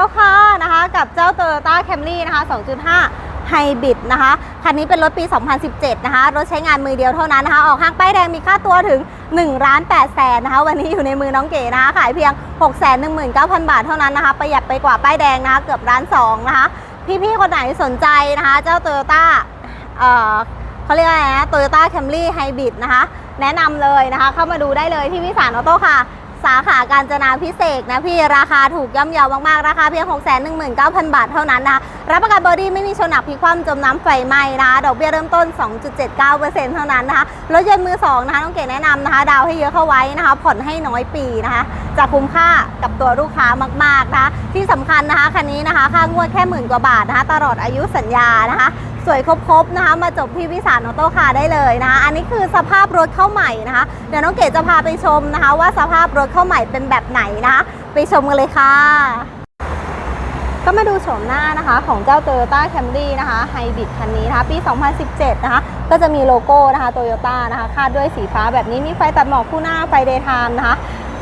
แล้วค่ะนะคะกับเจ้า Toyota Camry นะคะ 2.5 Hybrid นะคะ คันนี้เป็นรถปี 2017 นะคะ รถใช้งานมือเดียวเท่านั้นนะคะ ออกห้างป้ายแดงมีค่าตัวถึง1ล้าน8แสนนะคะ วันนี้อยู่ในมือน้องเก๋นะคะ ขายเพียง 6 1 9 0 0 0บาทเท่านั้นนะคะ ประหยัดไปกว่าป้ายแดงนะคะ เกือบล้าน2นะคะ พี่ๆ คนไหนสนใจนะคะ เจ้า Toyota เอ่อเขาเรียกว่าอะไรนะ Toyota Camry Hybrid นะคะ แนะนำเลยนะคะ เข้ามาดูได้เลยที่วิสารออโต้ค่ะ สาขาการจนาพิเศษนะพี่ราคาถูกย่อมเยาวมากๆ ราคาเพียง 6 1 9 0 0 0 บาทเท่านั้นนะคะรับประกันบอดี้ไม่มีชนหนักพลิกคว่ำจมน้ำไฟไหม้นะคะดอกเบี้ยเริ่มต้น 2.79%เท่านั้นนะคะรถยนต์มือสองนะคะต้องเก๋แนะนำนะคะ ดาวให้เยอะเข้าไว้นะคะ ผ่อนให้น้อยปีนะคะจะคุ้มค่ากับตัวลูกค้ามากๆนะคะที่สำคัญนะคะคันนี้นะคะค่างวดแค่หมื่นกว่าบาทนะคะตลอดอายุสัญญานะคะ สวยครบๆนะคะมาจบที่วิสารออโต้คาได้เลยนะคะอันนี้คือสภาพรถเข้าใหม่นะคะเดี๋ยวน้องเกดจะพาไปชมนะคะ ว่าสภาพรถเข้าใหม่เป็นแบบไหนนะคะไปชมกันเลยค่ะ ก็มาดูโฉมหน้านะคะ ของเจ้า Toyota Camry นะคะไฮบริดคันนี้นะคะปี 2017 นะคะ ก็จะมีโลโก้นะคะ Toyota นะคะคาดด้วยสีฟ้าแบบนี้มีไฟตัดหมอกคู่หน้าไฟเดย์ไทม์นะคะ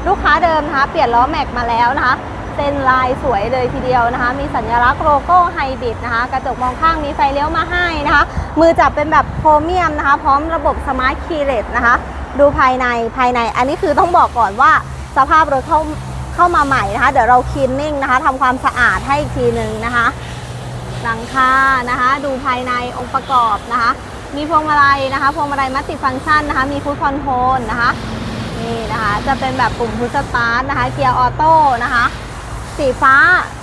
ลูกค้าเดิมนะคะ เปลี่ยนล้อแม็กมาแล้วนะคะ เส้นลายสวยเลยทีเดียวนะคะ มีสัญลักษณ์โลโก้ไฮบริดนะคะ กระจกมองข้างมีไฟเลี้ยวมาให้นะคะ มือจับเป็นแบบโครเมียมนะคะ พร้อมระบบสมาร์ทคีเลสนะคะ ดูภายในภายใน อันนี้คือต้องบอกก่อนว่าสภาพรถเข้าเข้ามาใหม่นะคะ เดี๋ยวเราคลีนนิ่งนะคะทำความสะอาดให้อีกทีหนึ่งนะคะ หลังคานะคะ ดูภายในองค์ประกอบนะคะ มีพวงมาลัยนะคะพวงมาลัยมัลติฟังก์ชันนะคะ มีฟูดคอนโทรลนะคะนี่นะคะ จะเป็นแบบปุ่มพุชสตาร์ทนะคะ เกียร์ออโต้นะคะ สีฟ้า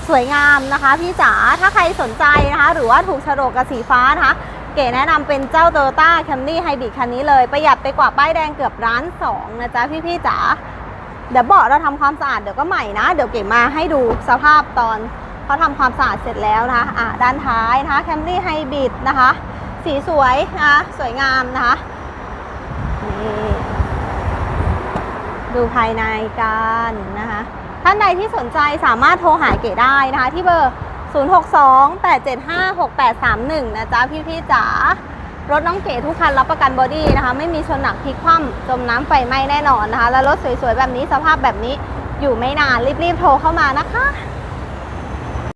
สวยงามนะคะพี่จ๋าถ้าใครสนใจนะคะ หรือว่าถูกโฉลกกับสีฟ้านะคะ เก๋แนะนำเป็นเจ้า Toyota Camry Hybrid คันนี้เลย ประหยัดไปกว่าป้ายแดงเกือบร้านสองนะจ๊ะพี่ๆจ๋าเดี๋ยวเบาะเราทำความสะอาดเดี๋ยวก็ใหม่นะ เดี๋ยวเก๋มาให้ดูสภาพตอนเขาทำความสะอาดเสร็จแล้วนะคะอะด้านท้ายนะคะ Camry Hybrid นะคะ สีสวยนะคะสวยงามนะคะนี่ ดูภายในกันนะคะ ท่านใดที่สนใจสามารถโทรหาเก๋ได้นะคะที่เบอร์ 0628756831 นะจ๊ะพี่ๆจ๋ารถน้องเก๋ทุกคันรับประกันบอดี้นะคะ ไม่มีชนหนักพลิกคว่ำจมน้ำไฟไหม้แน่นอนนะคะ แล้วรถสวยๆ แบบนี้สภาพแบบนี้อยู่ไม่นานรีบๆโทรเข้ามานะคะ